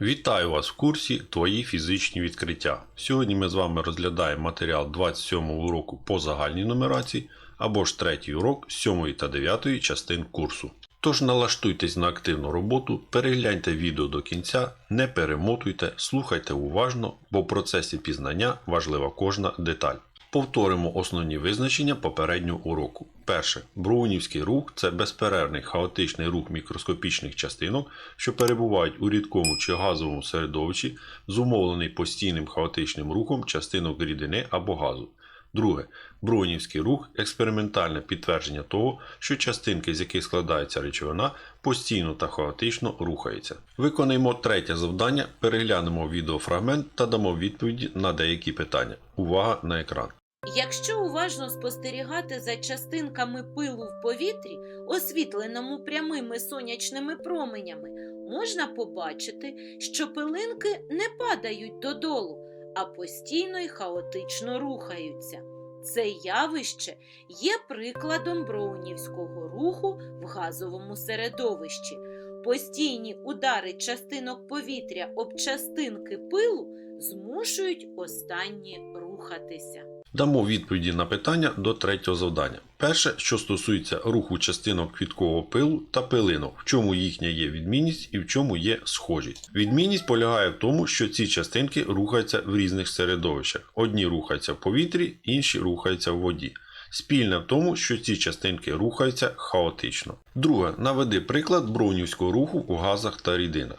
Вітаю вас в курсі Твої фізичні відкриття. Сьогодні ми з вами розглядаємо матеріал 27 уроку по загальній нумерації або ж третій урок 7 та 9 частин курсу. Тож налаштуйтесь на активну роботу, перегляньте відео до кінця, не перемотуйте, слухайте уважно, бо в процесі пізнання важлива кожна деталь. Повторимо основні визначення попереднього уроку. Перше. Броунівський рух це безперервний хаотичний рух мікроскопічних частинок, що перебувають у рідкому чи газовому середовищі, зумовлений постійним хаотичним рухом частинок рідини або газу. Друге. Броунівський рух експериментальне підтвердження того, що частинки, з яких складається речовина, постійно та хаотично рухаються. Виконаємо третє завдання, переглянемо відеофрагмент та дамо відповіді на деякі питання. Увага на екран. Якщо уважно спостерігати за частинками пилу в повітрі, освітленому прямими сонячними променями, можна побачити, що пилинки не падають додолу, а постійно й хаотично рухаються. Це явище є прикладом броунівського руху в газовому середовищі. Постійні удари частинок повітря об частинки пилу змушують останні рухатися. Дамо відповіді на питання до третього завдання. Перше, що стосується руху частинок квіткового пилу та пилинок, в чому їхня є відмінність і в чому є схожість. Відмінність полягає в тому, що ці частинки рухаються в різних середовищах. Одні рухаються в повітрі, інші рухаються в воді. Спільне в тому, що ці частинки рухаються хаотично. Друге, наведи приклад броунівського руху у газах та рідинах.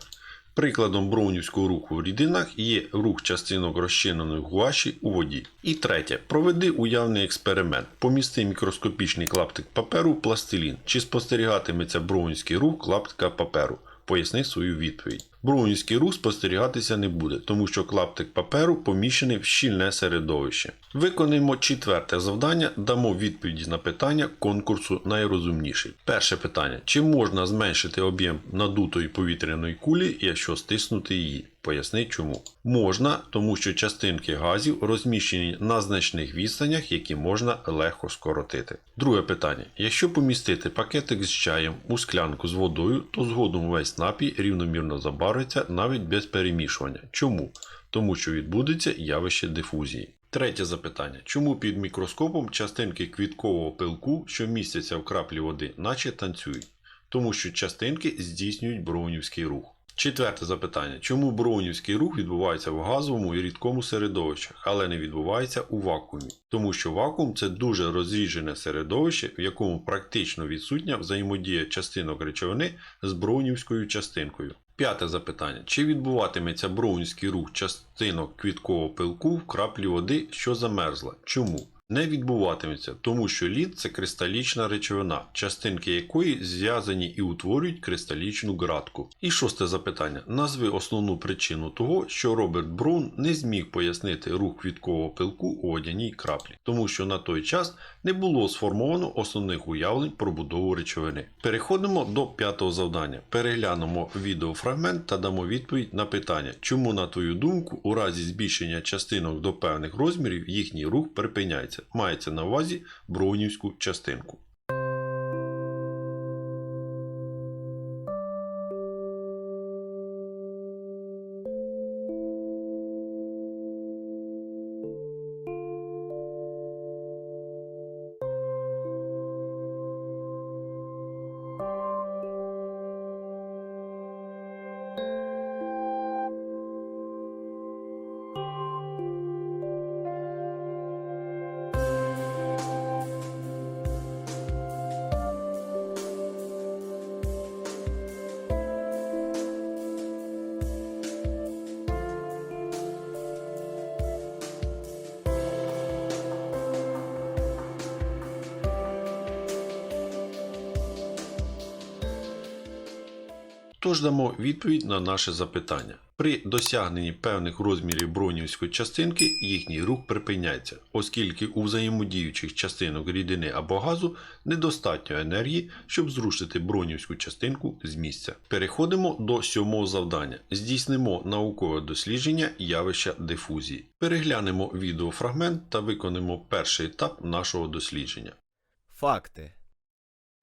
Прикладом броунівського руху в рідинах є рух частинок розчиненої гуаші у воді. І третє. Проведи уявний експеримент. Помісти мікроскопічний клаптик паперу в пластилін. Чи спостерігатиметься броунівський рух клаптика паперу? Поясни свою відповідь. Броунівський рух спостерігатися не буде, тому що клаптик паперу поміщений в щільне середовище. Виконаємо четверте завдання, дамо відповіді на питання конкурсу найрозумніший. Перше питання: чи можна зменшити об'єм надутої повітряної кулі, якщо стиснути її? Поясни чому. Можна, тому що частинки газів розміщені на значних відстанях, які можна легко скоротити. Друге питання: якщо помістити пакетик з чаєм у склянку з водою, то згодом весь напій рівномірно забарвиться навіть без перемішування. Чому? Тому що відбудеться явище дифузії. Третє запитання: чому під мікроскопом частинки квіткового пилку, що містяться в краплі води, наче танцюють? Тому що частинки здійснюють броунівський рух. Четверте запитання: чому броунівський рух відбувається в газовому і рідкому середовищах, але не відбувається у вакуумі? Тому що вакуум це дуже розріджене середовище, в якому практично відсутня взаємодія частинок речовини з броунівською частинкою. П'яте запитання: чи відбуватиметься броунський рух частинок квіткового пилку в краплі води, що замерзла? Чому? Не відбуватиметься, тому що лід це кристалічна речовина, частинки якої зв'язані і утворюють кристалічну ґратку. І шосте запитання: назви основну причину того, що Роберт Браун не зміг пояснити рух квіткового пилку у водяній краплі, тому що на той час не було сформовано основних уявлень про будову речовини. Переходимо до п'ятого завдання. Переглянемо відеофрагмент та дамо відповідь на питання, чому, на твою думку, у разі збільшення частинок до певних розмірів їхній рух припиняється. Мається на увазі броунівську частинку. Тож дамо відповідь на наше запитання. При досягненні певних розмірів бронівської частинки їхній рух припиняється, оскільки у взаємодіючих частинок рідини або газу недостатньо енергії, щоб зрушити бронівську частинку з місця. Переходимо до сьомого завдання. Здійснимо наукове дослідження явища дифузії. Переглянемо відеофрагмент та виконаємо перший етап нашого дослідження. Факти.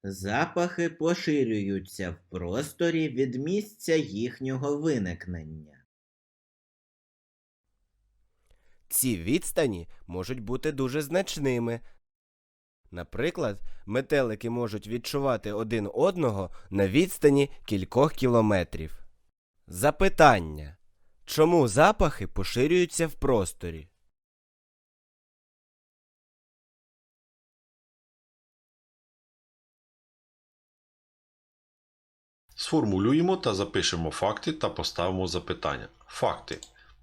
Запахи поширюються в просторі від місця їхнього виникнення. Ці відстані можуть бути дуже значними. Наприклад, метелики можуть відчувати один одного на відстані кількох кілометрів. Запитання. Чому запахи поширюються в просторі? Сформулюємо та запишемо факти та поставимо запитання. Факти.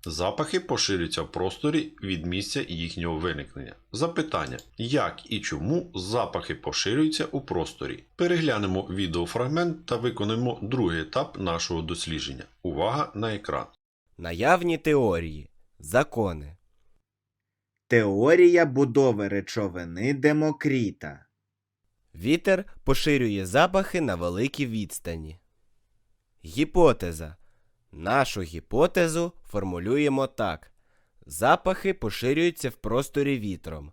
Запахи поширюються в просторі від місця їхнього виникнення. Запитання. Як і чому запахи поширюються у просторі? Переглянемо відеофрагмент та виконаємо другий етап нашого дослідження. Увага на екран. Наявні теорії. Закони. Теорія будови речовини Демокріта. Вітер поширює запахи на великі відстані. Гіпотеза. Нашу гіпотезу формулюємо так: запахи поширюються в просторі вітром.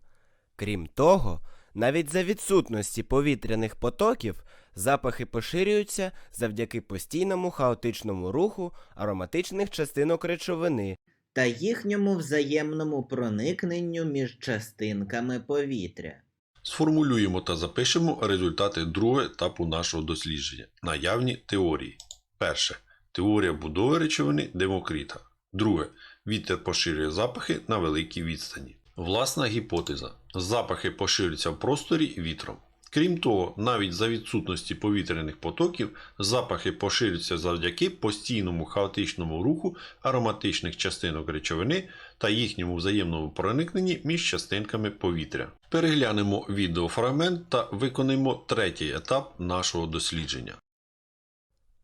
Крім того, навіть за відсутності повітряних потоків запахи поширюються завдяки постійному хаотичному руху ароматичних частинок речовини, та їхньому взаємному проникненню між частинками повітря. Сформулюємо та запишемо результати другого етапу нашого дослідження. Наявні теорії. Перше. Теорія будови речовини Демокріта. Друге. Вітер поширює запахи на великій відстані. Власна гіпотеза. Запахи поширюються в просторі вітром. Крім того, навіть за відсутності повітряних потоків запахи поширюються завдяки постійному хаотичному руху ароматичних частинок речовини та їхньому взаємному проникненні між частинками повітря. Переглянемо відеофрагмент та виконаємо третій етап нашого дослідження.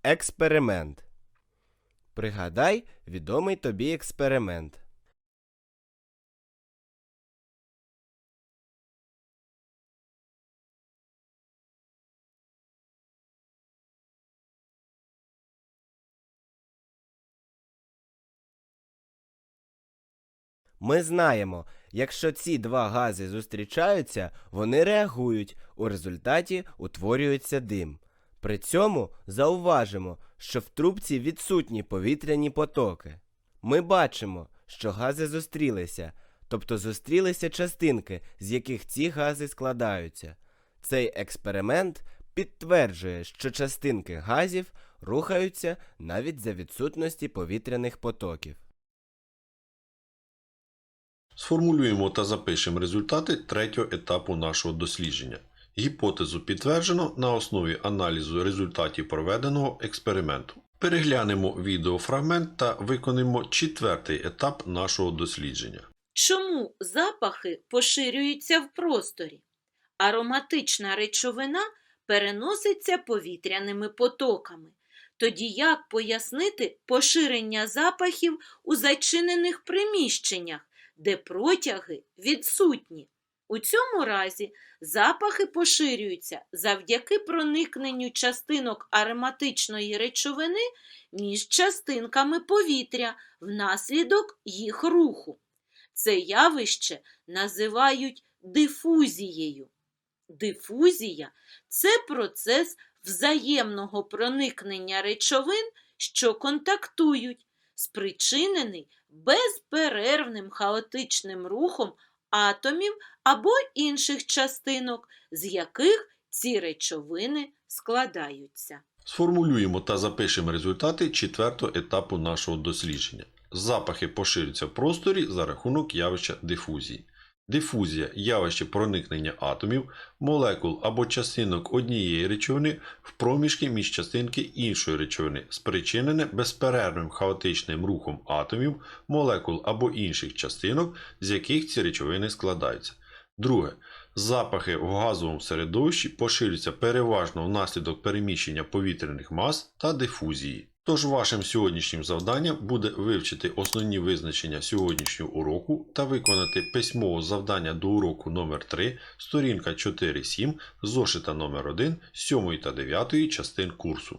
Експеримент. Пригадай відомий тобі експеримент. Ми знаємо, якщо ці два гази зустрічаються, вони реагують, у результаті утворюється дим. При цьому зауважимо, що в трубці відсутні повітряні потоки. Ми бачимо, що гази зустрілися, тобто зустрілися частинки, з яких ці гази складаються. Цей експеримент підтверджує, що частинки газів рухаються навіть за відсутності повітряних потоків. Сформулюємо та запишемо результати третього етапу нашого дослідження. Гіпотезу підтверджено на основі аналізу результатів проведеного експерименту. Переглянемо відеофрагмент та виконаємо четвертий етап нашого дослідження. Чому запахи поширюються в просторі? Ароматична речовина переноситься повітряними потоками. Тоді як пояснити поширення запахів у зачинених приміщеннях, де протяги відсутні? У цьому разі запахи поширюються завдяки проникненню частинок ароматичної речовини між частинками повітря внаслідок їх руху. Це явище називають дифузією. Дифузія це процес взаємного проникнення речовин, що контактують, спричинений безперервним хаотичним рухом атомів або інших частинок, з яких ці речовини складаються. Сформулюємо та запишемо результати четвертого етапу нашого дослідження. Запахи поширюються в просторі за рахунок явища дифузії. Дифузія явище проникнення атомів, молекул або частинок однієї речовини в проміжки між частинки іншої речовини, спричинене безперервним хаотичним рухом атомів, молекул або інших частинок, з яких ці речовини складаються. Друге. Запахи в газовому середовищі поширюються переважно внаслідок переміщення повітряних мас та дифузії. Тож вашим сьогоднішнім завданням буде вивчити основні визначення сьогоднішнього уроку та виконати письмове завдання до уроку номер 3 сторінка 4.7, зошита номер 1 7 та 9 частин курсу.